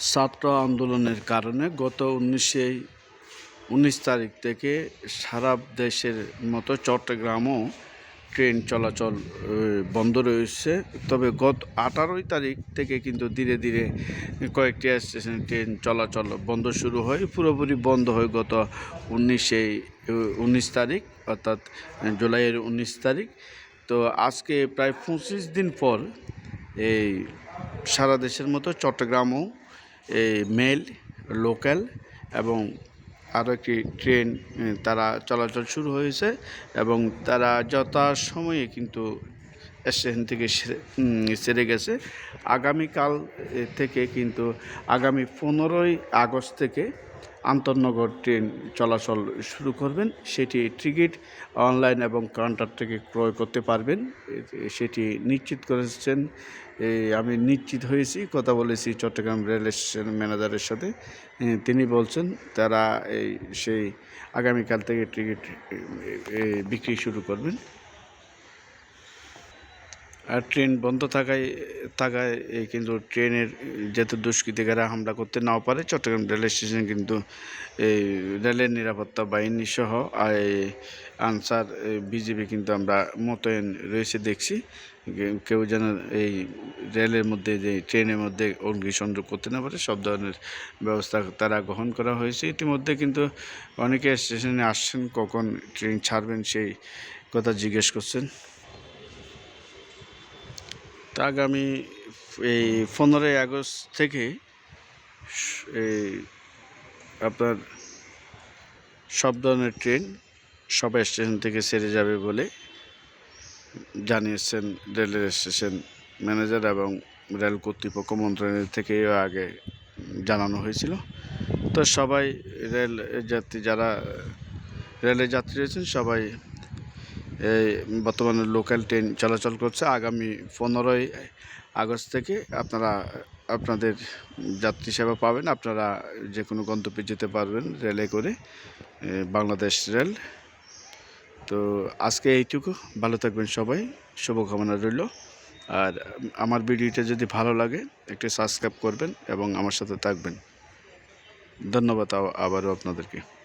ছাত্র আন্দোলনের কারণে গত উনিশে, উনিশ তারিখ থেকে সারা দেশের মতো চট্টগ্রামও ট্রেন চলাচল বন্ধ রয়েছে। তবে গত আঠারোই তারিখ থেকে কিন্তু ধীরে ধীরে কয়েকটি স্টেশনে ট্রেন চলাচল বন্ধ শুরু হয়। পুরোপুরি বন্ধ হয় গত উনিশে উনিশ তারিখ, অর্থাৎ জুলাইয়ের উনিশ তারিখ। তো আজকে প্রায় পঁচিশ দিন পর এই সারা দেশের মতো চট্টগ্রামও এই মেল লোকাল এবং আরও একটি ট্রেন তারা চলাচল শুরু হয়েছে এবং তারা যথাসময়ে কিন্তু স্টেশন থেকে সেরে- সেরে গেছে। আগামীকাল থেকে কিন্তু আগামী পনেরোই আগস্ট থেকে আন্তর্নগর ট্রেন চলাচল শুরু করবেন। সেটি টিকিট অনলাইন এবং কাউন্টার থেকে ক্রয় করতে পারবেন। সেটি নিশ্চিত করেছেন আমি নিশ্চিত হয়েছি, কথা বলেছি চট্টগ্রাম রেল স্টেশন ম্যানেজারের সাথে। তিনি বলছেন, তারা এই সেই আগামীকাল থেকে টিকিট বিক্রি শুরু করবেন। আর ট্রেন বন্ধ থাকায় থাকায় এই কিন্তু ট্রেনের যাতে দুষ্কৃতিকারা হামলা করতে নাও পারে, চট্টগ্রাম রেল স্টেশন কিন্তু এই রেলের নিরাপত্তা বাহিনী সহ আনসার বিজেপি কিন্তু আমরা মোতায়েন রয়েছে দেখছি। কেউ যেন এই রেলের মধ্যে যে ট্রেনের মধ্যে অগ্নিসংযোগ করতে না পারে, সব ধরনের ব্যবস্থা তারা গ্রহণ করা হয়েছে। ইতিমধ্যে কিন্তু অনেকে স্টেশনে আসছেন, কখন ট্রেন ছাড়বেন সেই কথা জিজ্ঞেস করছেন। তা আগামী, এই পনেরোই আগস্ট থেকে এই আপনার সব ধরনের ট্রেন সব স্টেশন থেকে সেরে যাবে বলে জানিয়েছেন রেলের স্টেশন ম্যানেজার এবং রেল কর্তৃপক্ষ মন্ত্রণালয় থেকেও আগে জানানো হয়েছিল। তো সবাই রেল যাত্রী যারা, রেলের যাত্রী রয়েছেন সবাই বর্তমানে লোকাল ট্রেন চলাচল করছে। আগামী পনেরোই আগস্ট থেকে আপনারা, আপনাদের যাত্রী সেবা পাবেন। আপনারা যে কোনো গন্তব্যে যেতে পারবেন রেলে করে বাংলাদেশ রেল। তো আজকে এইটুকু। ভালো থাকবেন সবাই। শুভকামনা রইল। আর আমার ভিডিওটা যদি ভালো লাগে, একটু সাবস্ক্রাইব করবেন এবং আমার সাথে থাকবেন। ধন্যবাদ আবারও আপনাদেরকে।